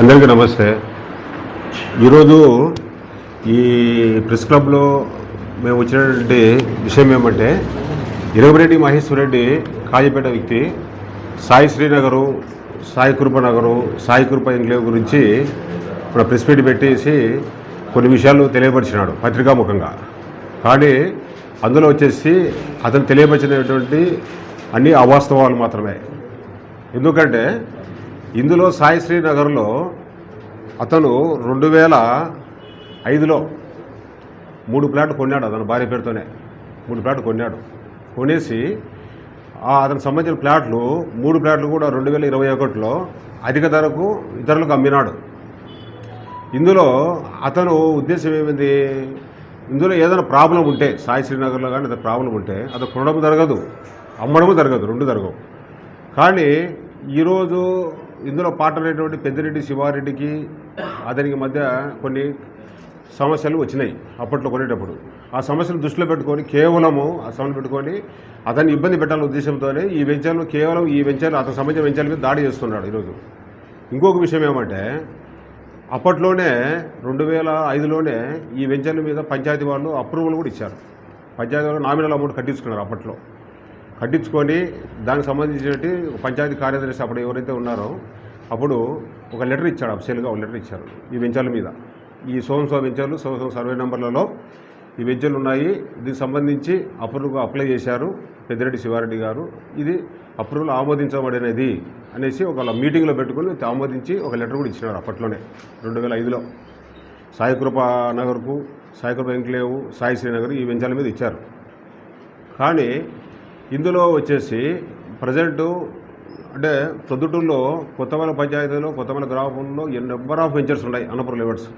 అందరికీ నమస్తే. ఈరోజు ఈ ప్రెస్ క్లబ్లో మేము వచ్చినటువంటి విషయం ఏమంటే ఇరవరెడ్డి మహేశ్వర్ రెడ్డి కాజీపేట వ్యక్తి సాయి శ్రీనగరు సాయి కృప నగరు సాయి కృప ఎంక్లేవ్ గురించి ఇప్పుడు ప్రెస్ మీట్ పెట్టేసి కొన్ని విషయాలు తెలియపరిచినాడు పత్రికాముఖంగా. కానీ అందులో వచ్చేసి అతను తెలియపరిచినటువంటి అన్ని అవాస్తవాలు మాత్రమే. ఎందుకంటే ఇందులో సాయి శ్రీనగర్లో అతను రెండు వేల ఐదులో మూడు ప్లాట్లు కొన్నాడు అతను భార్య పేరుతోనే. మూడు ప్లాట్లు కొన్నాడు. కొనేసి అతనికి సంబంధించిన ప్లాట్లు మూడు ప్లాట్లు కూడా రెండు వేల ఇరవై ఒకటిలో అధిక ధరకు ఇతరులకు అమ్మినాడు. ఇందులో అతను ఉద్దేశం ఏమింది? ఇందులో ఏదైనా ప్రాబ్లం ఉంటే సాయి శ్రీనగర్లో కానీ ఏదైనా ప్రాబ్లం ఉంటే అది కొనడం జరగదు అమ్మడము జరగదు రెండు జరగవు. కానీ ఈరోజు ఇందులో పాటలైనటువంటి పెద్దిరెడ్డి శివారెడ్డికి అతనికి మధ్య కొన్ని సమస్యలు వచ్చినాయి అప్పట్లో కొనేటప్పుడు. ఆ సమస్యలు దృష్టిలో పెట్టుకొని కేవలము ఆ సమస్యలు పెట్టుకొని అతన్ని ఇబ్బంది పెట్టాలనే ఉద్దేశంతోనే ఈ వెంచర్లు కేవలం ఈ వెంచర్లు అతని సంబంధించిన వెంచర్ల మీద దాడి చేస్తున్నాడు ఈరోజు. ఇంకొక విషయం ఏమంటే అప్పట్లోనే రెండు వేల ఐదులోనే ఈ వెంచర్ల మీద పంచాయతీ వాళ్ళు అప్రూవల్ కూడా ఇచ్చారు. పంచాయతీ వాళ్ళు నామినల్ అమౌంట్ కట్టించుకున్నారు అప్పట్లో. కట్టించుకొని దానికి సంబంధించినట్టు పంచాయతీ కార్యదర్శి అప్పుడు ఎవరైతే ఉన్నారో అప్పుడు ఒక లెటర్ ఇచ్చాడు అఫీషియల్గా ఒక లెటర్ ఇచ్చారు ఈ వెంచర్ల మీద. ఈ సోమసో వెంచర్లు సోమసో సర్వే నెంబర్లలో ఈ వెంచర్లు ఉన్నాయి. దీనికి సంబంధించి అప్రూవల్గా అప్లై చేశారు పెద్దిరెడ్డి శివారెడ్డి గారు. ఇది అప్రూవల్ ఆమోదించబడినది అనేసి ఒక మీటింగ్లో పెట్టుకుని ఆమోదించి ఒక లెటర్ కూడా ఇచ్చినారు అప్పట్లోనే రెండు వేల ఐదులో. సాయికృప నగర్కు సాయికృప ఎంక్లేవు సాయి శ్రీనగర్ ఈ వెంచర్ల మీద ఇచ్చారు. కానీ ఇందులో వచ్చేసి ప్రజెంటు అంటే ప్రొద్దుటూరులో కొత్తమల పంచాయతీలో కొత్తమల గ్రామంలో నెంబర్ ఆఫ్ వెంచర్స్ ఉన్నాయి అన్నపురం లెవెల్స్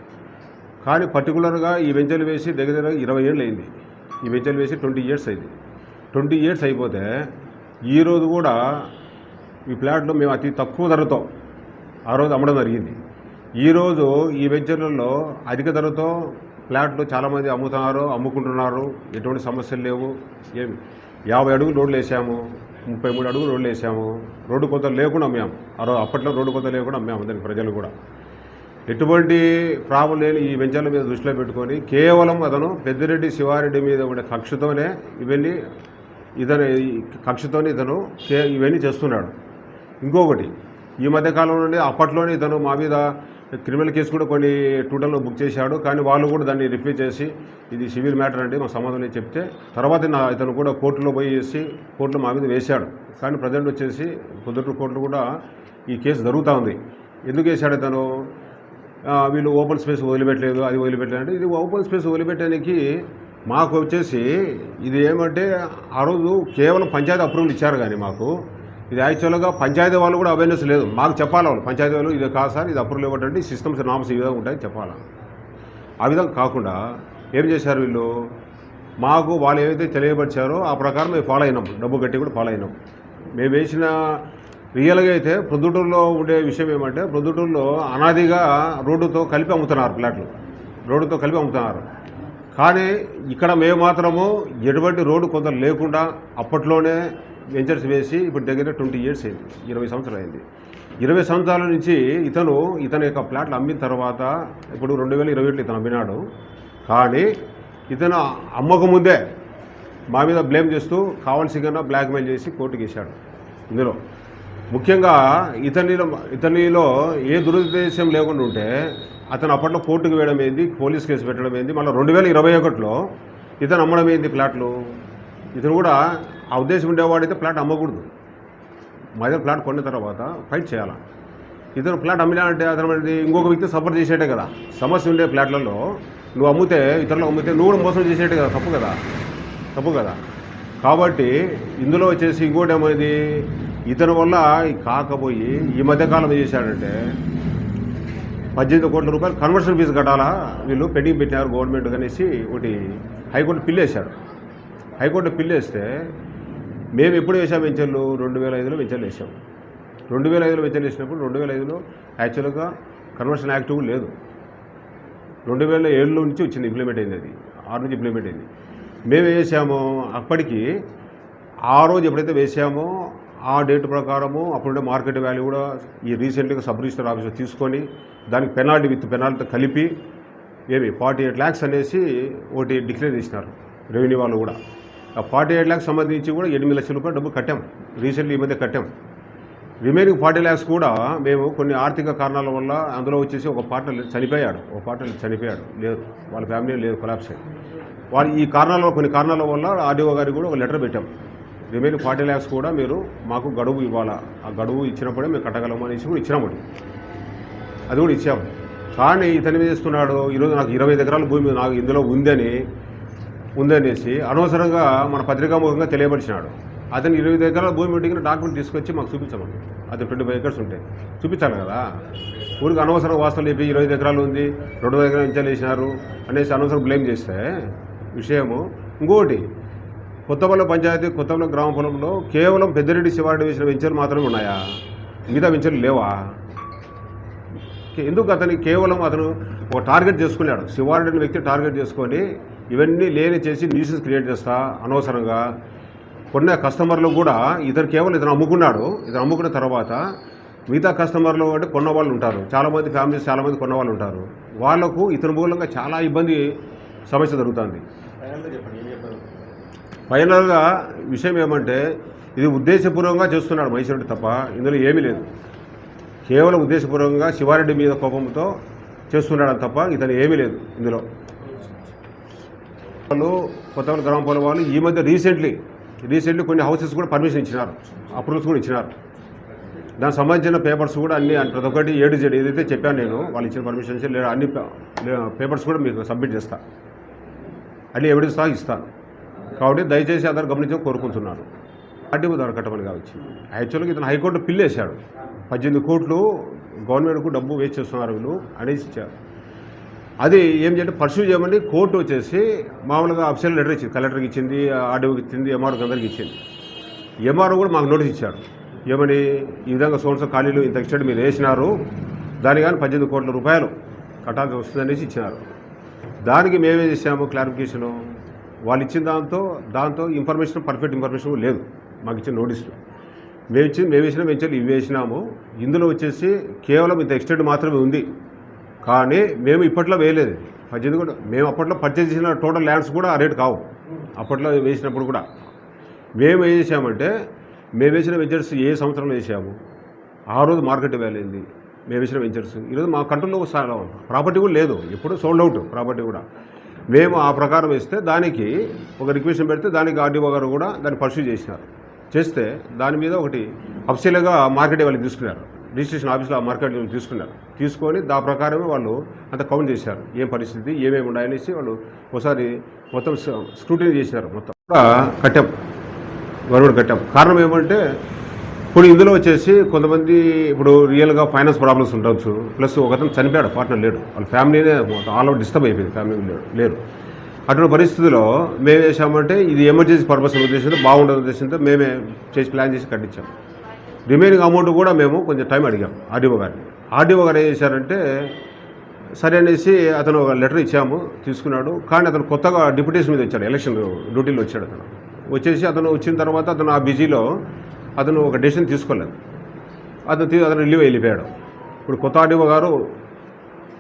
కానీ పర్టికులర్గా ఈ వెంచర్లు వేసి దగ్గర దగ్గర ఇరవై ఏళ్ళు అయింది. ఈ వెంచర్లు వేసి ట్వంటీ ఇయర్స్ అయింది. ట్వంటీ ఇయర్స్ అయిపోతే ఈరోజు కూడా ఈ ప్లాట్లు మేము అతి తక్కువ ధరతో ఆ రోజు అమ్మడం జరిగింది. ఈరోజు ఈ వెంచర్లలో అధిక ధరతో ప్లాట్లు చాలామంది అమ్ముతున్నారు అమ్ముకుంటున్నారు. ఎటువంటి సమస్యలు లేవు. ఏమి? యాభై అడుగులు రోడ్లు వేసాము ముప్పై మూడు అడుగులు రోడ్లు వేసాము. రోడ్డు కొత్త లేకుండా అమ్మాము ఆ రోజు అప్పట్లో రోడ్డు కొత్త లేకుండా అమ్మాము దానికి ప్రజలు కూడా. ఎటువంటి ప్రాబ్లం లేని ఈ వెంచర్ల మీద దృష్టిలో పెట్టుకొని కేవలం అతను పెద్దిరెడ్డి శివారెడ్డి మీద ఉండే కక్షతోనే ఇవన్నీ ఇతను కక్షతోనే ఇతను కే ఇవన్నీ చేస్తున్నాడు. ఇంకొకటి ఈ మధ్యకాలంలోనే అప్పట్లోనే ఇతను మా మీద క్రిమినల్ కేసు కూడా కొన్ని టూటల్లో బుక్ చేశాడు కానీ వాళ్ళు కూడా దాన్ని రిఫ్యూ చేసి ఇది సివిల్ మ్యాటర్ అండి మా సమాధానం చెప్తే తర్వాత నా ఇతను కూడా కోర్టులో పోయి చేసి కోర్టులో మా మీద వేశాడు. కానీ ప్రజెంట్ వచ్చేసి పొద్దుటూరు కోర్టులో కూడా ఈ కేసు జరుగుతూ ఉంది. ఎందుకు వేశాడు ఇతను? వీళ్ళు ఓపెన్ స్పేస్ వదిలిపెట్టలేదు అది వదిలిపెట్టలేదు అంటే ఇది ఓపెన్ స్పేస్ వదిలిపెట్టడానికి మాకు వచ్చేసి ఇది ఏమంటే ఆ రోజు కేవలం పంచాయతీ అప్రూవల్ ఇచ్చారు కానీ మాకు. ఇది యాక్చువల్గా పంచాయతీ వాళ్ళు కూడా అవేర్నెస్ లేదు. మాకు చెప్పాలి వాళ్ళు. పంచాయతీ వాళ్ళు ఇది కాదు సార్ ఇది అప్రూవల్ ఇవ్వటండి సిస్టమ్స్ నామ్స్ ఈ విధంగా ఉంటాయని చెప్పాలి. ఆ విధంగా కాకుండా ఏం చేశారు వీళ్ళు? మాకు వాళ్ళు ఏవైతే తెలియపరిచారో ఆ ప్రకారం మేము ఫాలో అయినాం. డబ్బు కట్టి కూడా ఫాలో అయినాం. మేము వేసిన రియల్గా అయితే ప్రొద్దుటూరులో ఉండే విషయం ఏమంటే ప్రొద్దుటూరులో అనాదిగా రోడ్డుతో కలిపి అమ్ముతున్నారు ప్లాట్లు రోడ్డుతో కలిపి అమ్ముతున్నారు. కానీ ఇక్కడ మేము మాత్రము ఎటువంటి రోడ్డు కొంత లేకుండా అప్పట్లోనే వెంచర్స్ వేసి ఇప్పుడు దగ్గర ట్వంటీ ఇయర్స్ అయింది ఇరవై సంవత్సరాలు అయింది. ఇరవై సంవత్సరాల నుంచి ఇతను ఇతని యొక్క ప్లాట్లు అమ్మిన తర్వాత ఇప్పుడు రెండు వేల ఇరవై ఏళ్ళు ఇతను అమ్మినాడు. కానీ ఇతను అమ్మకముందే మా మీద బ్లేమ్ చేస్తూ కావాల్సిగా బ్లాక్మెయిల్ చేసి కోర్టుకి వేశాడు ఇందులో ముఖ్యంగా ఇతనిలో ఇతనిలో ఏ దురుద్దేశం లేకుండా ఉంటే అతను అప్పట్లో కోర్టుకు వేయడం ఏంది పోలీస్ కేసు పెట్టడం ఏంది మళ్ళీ రెండు వేల ఇరవై ఒకటిలో ఇతను అమ్మడం ఏంది ప్లాట్లు? ఇతను కూడా ఆ ఉద్దేశం ఉండేవాడైతే ప్లాట్ అమ్మకూడదు. మా ప్లాట్ కొన్న తర్వాత ఫైట్ చేయాలా? ఇతను ప్లాట్ అమ్మినా అంటే అతను ఇంకొక వ్యక్తి సఫర్ చేసేటే కదా. సమస్య ఉండే ప్లాట్లలో నువ్వు అమ్మితే ఇతరులు అమ్మితే నువ్వు కూడా మోసం చేసేటే కదా. తప్పు కదా? తప్పు కదా? కాబట్టి ఇందులో వచ్చేసి ఇంకోటి ఏమైంది? ఇతని వల్ల కాకపోయి ఈ మధ్యకాలం ఏం చేశాడంటే పద్దెనిమిది కోట్ల రూపాయలు కన్వర్షన్ ఫీజు కట్టాలా? వీళ్ళు పెండింగ్ పెట్టినారు గవర్నమెంట్ అనేసి ఒకటి హైకోర్టు పిల్లేశారు హైకోర్టు పిల్లేస్తే మేము ఎప్పుడు వేసాం వెంచర్లు? రెండు వేల ఐదులో వెంచర్లు వేసాం రెండు వేల ఐదులో వెంచర్లు వేసినప్పుడు రెండు వేల ఐదులో యాక్చువల్గా కన్వర్షన్ యాక్ట్ లేదు. రెండు వేల ఏడులో నుంచి వచ్చింది ఇంప్లిమెంట్ అయింది అది. ఆరు నుంచి ఇంప్లిమెంట్ అయింది. మేము వేసామో అప్పటికి ఆ రోజు ఎప్పుడైతే వేసామో ఆ డేట్ ప్రకారము అప్పుడుండే మార్కెట్ వాల్యూ కూడా ఈ రీసెంట్గా సబ్ రిజిస్టర్ ఆఫీస్లో తీసుకొని దానికి పెనాల్టీ విత్ పెనాల్టీతో కలిపి ఏమి ఫార్టీ ఎయిట్ ల్యాక్స్ అనేసి ఒకటి డిక్లేర్ చేసినారు. రెవెన్యూ వాళ్ళు కూడా. ఆ ఫార్టీ ఎయిట్ ల్యాక్స్ సంబంధించి కూడా ఎనిమిది లక్షల రూపాయలు డబ్బు కట్టాం. రీసెంట్లీ ఈ మధ్య కట్టాం. రిమైనింగ్ ఫార్టీ ల్యాక్స్ కూడా మేము కొన్ని ఆర్థిక కారణాల వల్ల అందులో వచ్చేసి ఒక పార్ట్నర్ చనిపోయాడు. ఒక పార్ట్నర్ చనిపోయాడు. లేదు వాళ్ళ ఫ్యామిలీ లేదు కొలాప్స్ అయ్యి వాళ్ళు ఈ కారణాల కొన్ని కారణాల వల్ల ఆర్డీఓ గారికి కూడా ఒక లెటర్ పెట్టాం. రిమైనింగ్ ఫార్టీ ల్యాక్స్ కూడా మీరు మాకు గడువు ఇవ్వాలా? ఆ గడువు ఇచ్చినప్పుడే మేము కట్టగలము అనేసి కూడా ఇచ్చినాము అది. కూడా ఇచ్చాము. కానీ ఇతను ఏం చేస్తున్నాడు? ఈరోజు నాకు ఇరవై ఎకరాల భూమి నాకు ఇందులో ఉందని ఉందనేసి అనవసరంగా మన పత్రికాముఖంగా తెలియపరిచినాడు. అతను ఇరవై ఎకరాల భూమి ఉంటే డాక్యుమెంట్ తీసుకొచ్చి మాకు చూపించమని. అది ట్వంటీ ఫైవ్ ఎకర్స్ ఉంటాయి. చూపించాలి కదా? ఊరికి అనవసరం వాస్తవం లేపి ఇరవై ఎకరాలు ఉంది రెండు వందల ఎకరాలు ఇంచాలు వేసినారు అనేసి అనవసరం బ్లేమ్ చేస్తే విషయము. ఇంకోటి కొత్తపల్లి పంచాయతీ కొత్తపల్లి గ్రామ పొలంలో కేవలం పెద్దిరెడ్డి శివారెడ్డి వేసిన వెంచర్లు మాత్రమే ఉన్నాయా? మిగతా వెంచర్లు లేవా? ఎందుకు అతని కేవలం అతను ఒక టార్గెట్ చేసుకున్నాడు? శివారెడ్డి అనే వ్యక్తి టార్గెట్ చేసుకొని ఇవన్నీ లేని చేసి న్యూసెస్ క్రియేట్ చేస్తా అనవసరంగా. కొన్న కస్టమర్లు కూడా ఇతను కేవలం ఇతను అమ్ముకున్నాడు. ఇతను అమ్ముకున్న తర్వాత మిగతా కస్టమర్లు అంటే కొన్న వాళ్ళు ఉంటారు. చాలామంది ఫ్యామిలీస్ చాలామంది కొన్న వాళ్ళు ఉంటారు. వాళ్ళకు ఇతని మూలంగా చాలా ఇబ్బంది సమస్య జరుగుతుంది. ఫైనల్గా విషయం ఏమంటే ఇది ఉద్దేశపూర్వకంగా చేస్తున్నాడు మైసూరెడ్డి తప్ప. ఇందులో ఏమీ లేదు. కేవలం ఉద్దేశపూర్వకంగా శివారెడ్డి మీద కోపంతో చేస్తున్నాడు తప్ప ఇతను ఏమీ లేదు ఇందులో. వాళ్ళు కొత్తపల్లి గ్రామ వాళ్ళు ఈ మధ్య రీసెంట్లీ రీసెంట్లీ కొన్ని హౌసెస్ కూడా పర్మిషన్ ఇచ్చినారు అప్రూవల్స్ కూడా ఇచ్చినారు. దానికి సంబంధించిన పేపర్స్ కూడా అన్ని ప్రతి ఒక్కటి ఏడు జెడ్ ఏదైతే చెప్పాను నేను వాళ్ళు ఇచ్చిన పర్మిషన్స్ లేదా అన్ని పేపర్స్ కూడా మీకు సబ్మిట్ చేస్తా. అన్ని ఎవిడెన్స్ తా ఇస్తాను. కాబట్టి దయచేసి అందరు గమనించని కోరుకుంటున్నాను. అడ్డు దొరకటమని కావచ్చు. యాక్చువల్గా ఇతను హైకోర్టు పిల్లేశాడు. పద్దెనిమిది కోట్లు గవర్నమెంట్కు డబ్బు వేస్ట్ చేస్తున్నారు వీళ్ళు అనేసి ఇచ్చారు. అది ఏం చేయాలి పర్సూ చేయమని కోర్టు వచ్చేసి మామూలుగా అఫీషియల్ లెటర్ ఇచ్చింది కలెక్టర్కి ఇచ్చింది ఆర్డీఓకి ఇచ్చింది ఎంఆర్ఓకి అందరికి ఇచ్చింది. ఎంఆర్ఓ కూడా మాకు నోటీస్ ఇచ్చాడు ఏమని ఈ విధంగా సోన్సో ఖాళీలు ఇంత ఎక్స్టెంట్ మీరు వేసినారు దాని కానీ పద్దెనిమిది కోట్ల రూపాయలు కట్టాల్సి వస్తుందనేసి ఇచ్చినారు దానికి మేమే చేసాము క్లారిఫికేషను? వాళ్ళు ఇచ్చిన దాంతో దాంతో ఇన్ఫర్మేషన్ పర్ఫెక్ట్ ఇన్ఫర్మేషన్ లేదు. మాకు ఇచ్చిన నోటీసులు. మేము ఇచ్చి మేము వేసిన వెంచర్లు ఇవి వేసినాము. ఇందులో వచ్చేసి కేవలం ఇంత ఎక్స్టెంట్ మాత్రమే ఉంది. కానీ మేము ఇప్పట్లో వేయలేదు. పద్దెనిమిది కూడా మేము అప్పట్లో పర్చేజ్ చేసిన టోటల్ ల్యాండ్స్ కూడా ఆ రేట్ కావు. అప్పట్లో వేసినప్పుడు కూడా. మేము ఏం చేసామంటే మేము వేసిన వెంచర్స్ ఏ సంవత్సరంలో వేసాము? ఆ రోజు మార్కెట్ వాల్యూ మేము వేసిన వెంచర్స్ ఈరోజు మా కంట్రోల్లో ప్రాపర్టీ కూడా లేదు. ఎప్పుడు సోల్డ్ అవుట్ ప్రాపర్టీ కూడా. మేము ఆ ప్రకారం వేస్తే దానికి ఒక రిక్వెస్ట్ పెడితే దానికి ఆర్డీఓ గారు కూడా దాన్ని పర్సూ చేసినారు. చేస్తే దాని మీద ఒకటి అఫ్సీలుగా మార్కెట్ వాళ్ళు తీసుకున్నారు. రిజిస్ట్రేషన్ ఆఫీస్లో మార్కెట్ వాళ్ళు తీసుకున్నారు. తీసుకొని దా ప్రకారమే వాళ్ళు అంత కౌంట్ చేశారు. ఏం పరిస్థితి ఏమేమి ఉన్నాయనేసి వాళ్ళు ఒకసారి మొత్తం స్క్రూటినీ చేశారు మొత్తం. కూడా కట్టాం. గవర్నమెంట్ కట్టాం. కారణం ఏమంటే ఇప్పుడు ఇందులో వచ్చేసి కొంతమంది ఇప్పుడు రియల్గా ఫైనాన్స్ ప్రాబ్లమ్స్ ఉండవచ్చు ప్లస్ ఒకతను చనిపోయాడు పార్ట్నర్ లేడు. వాళ్ళ ఫ్యామిలీనే ఆల్ అవుట్ డిస్టర్బ్ అయిపోయింది ఫ్యామిలీ లేడు లేరు. అటువంటి పరిస్థితుల్లో మేము చేసామంటే ఇది ఎమర్జెన్సీ పర్పస్ ఉద్దేశంతో బాగుండదు ఉద్దేశంతో మేమే చేసి ప్లాన్ చేసి కట్టించాం. రిమైనింగ్ అమౌంట్ కూడా మేము కొంచెం టైం అడిగాం ఆర్డీఓ గారిని ఆర్డీఓ గారు ఏం చేశారంటే సరే అనేసి అతను ఒక లెటర్ ఇచ్చాము తీసుకున్నాడు. కానీ అతను కొత్తగా డిప్యూటేషన్ మీద వచ్చాడు ఎలక్షన్ డ్యూటీలో వచ్చాడు అతను. వచ్చేసి అతను వచ్చిన తర్వాత అతను ఆ బిజీలో అతను ఒక డెసిషన్ తీసుకోలేదు. అతను అతను రిలీవ్ వెళ్ళిపోయాడు. ఇప్పుడు కొత్త ఆర్డీఓ గారు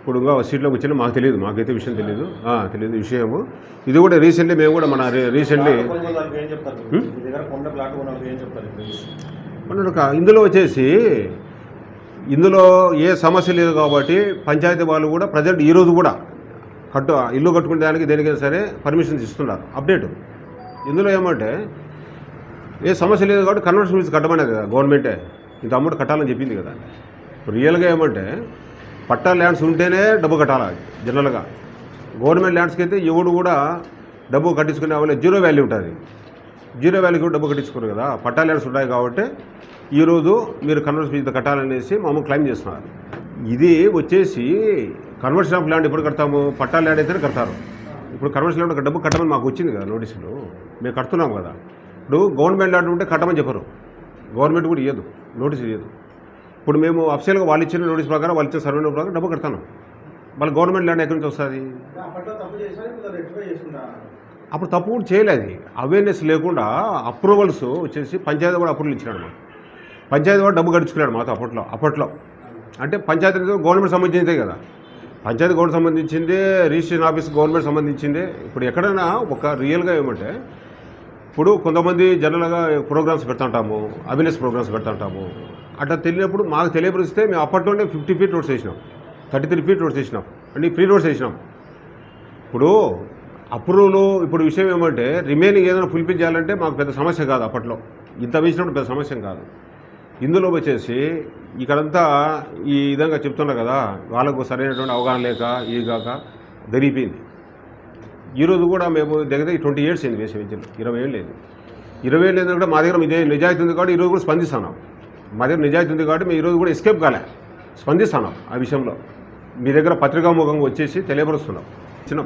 ఇప్పుడు ఇంకా సీట్లోకి వచ్చిన మాకు తెలియదు మాకైతే విషయం తెలియదు. తెలియదు విషయము. ఇది కూడా రీసెంట్లీ మేము కూడా మన రీసెంట్లీ? మన ఇందులో వచ్చేసి ఇందులో ఏ సమస్య లేదు కాబట్టి పంచాయతీ వాళ్ళు కూడా ప్రజెంట్ ఈరోజు కూడా కట్టు ఇల్లు కట్టుకునే దానికి దేనికైనా సరే పర్మిషన్స్ ఇస్తున్నారు. అప్డేట్. ఇందులో ఏమంటే ఏ సమస్య లేదు కాబట్టి కన్వర్షన్ ఫీజు కట్టమనేది కదా గవర్నమెంటే. ఇంత అమౌంట్ కట్టాలని చెప్పింది కదా. రియల్గా ఏమంటే పట్టా ల్యాండ్స్ ఉంటేనే డబ్బు కట్టాలి? జనరల్గా. గవర్నమెంట్ ల్యాండ్స్కి అయితే ఎవడు కూడా డబ్బు కట్టించుకునే వాళ్ళు జీరో వాల్యూ ఉంటుంది. జీరో వాల్యూకి డబ్బు కట్టించుకోరు కదా. పట్టా ల్యాండ్స్ ఉన్నాయి కాబట్టి ఈరోజు మీరు కన్వర్షన్ ఫీజు కట్టాలనేసి మామూలు క్లెయిమ్ చేస్తున్నారు. ఇది వచ్చేసి కన్వర్షన్ ఆఫ్ ల్యాండ్ ఎప్పుడు కడతాము? పట్టా ల్యాండ్ అయితేనే కడతారు. ఇప్పుడు కన్వర్షన్ ల్యాండ్ డబ్బు కట్టమని మాకు వచ్చింది కదా నోటీసులు. మేము కడుతున్నాం కదా. ఇప్పుడు గవర్నమెంట్ ల్యాండ్ ఉంటే కట్టమని చెప్పరు. గవర్నమెంట్ కూడా ఇవ్వదు నోటీస్ ఇవ్వదు ఇప్పుడు మేము అఫీషియల్గా వాళ్ళు ఇచ్చిన నోటీస్ ప్రకారం వాళ్ళు ఇచ్చిన సర్వే ప్రకారం డబ్బు కడతాను. మళ్ళీ గవర్నమెంట్ ల్యాండ్ ఎక్కడి నుంచి వస్తుంది? అప్పుడు తప్పు కూడా చేయలేదు అవేర్నెస్ లేకుండా అప్రూవల్స్ వచ్చేసి పంచాయతీ కూడా అప్రూవల్ ఇచ్చినాడు మాకు. పంచాయతీ వాడు డబ్బు గడుచుకున్నాడు మాతో అప్పట్లో అప్పట్లో. అంటే పంచాయతీ గవర్నమెంట్ సంబంధించిందే కదా. పంచాయతీ గవర్నమెంట్ సంబంధించిందే రిజిస్ట్రేషన్ ఆఫీస్ గవర్నమెంట్ సంబంధించిందే. ఇప్పుడు ఎక్కడైనా ఒక రియల్గా ఏమంటే ఇప్పుడు కొంతమంది జనరల్గా ప్రోగ్రామ్స్ పెడుతుంటాము అవేర్నెస్ ప్రోగ్రామ్స్ పెడుతుంటాము అట్లా తెలియనప్పుడు మాకు తెలియపరిస్తే మేము అప్పట్లోనే ఫిఫ్టీ ఫీట్ రోడ్స్ వేసినాం. థర్టీ త్రీ ఫీట్ రోడ్స్ వేసినాం. అన్ని ఫ్రీ రోడ్స్ వేసినాం. ఇప్పుడు అప్రూవ్లు ఇప్పుడు విషయం ఏమంటే రిమైనింగ్ ఏదైనా ఫుల్ఫిల్ చేయాలంటే మాకు పెద్ద సమస్య కాదు అప్పట్లో. ఇంత వేసినప్పుడు పెద్ద సమస్య కాదు. ఇందులో వచ్చేసి ఇక్కడంతా ఈ విధంగా చెప్తున్నారు కదా వాళ్ళకు సరైనటువంటి అవగాహన లేక ఇది కాక జరిగిపోయింది. ఈరోజు కూడా మేము దగ్గర ట్వంటీ ఇయర్స్ అయింది వేసి ఇరవై ఏళ్ళు లేదు ఇరవై ఏళ్ళు కూడా మా దగ్గర ఇదే నిజాయితీ ఉంది కాబట్టి ఈరోజు కూడా స్పందిస్తున్నాం. మా దగ్గర నిజాయితీ ఉంది కాబట్టి మేము ఈరోజు కూడా ఎస్కేప్ కాలే. స్పందిస్తున్నాం ఆ విషయంలో. మీ దగ్గర పత్రికాముఖంగా వచ్చేసి తెలియపరుస్తున్నాం. చిన్న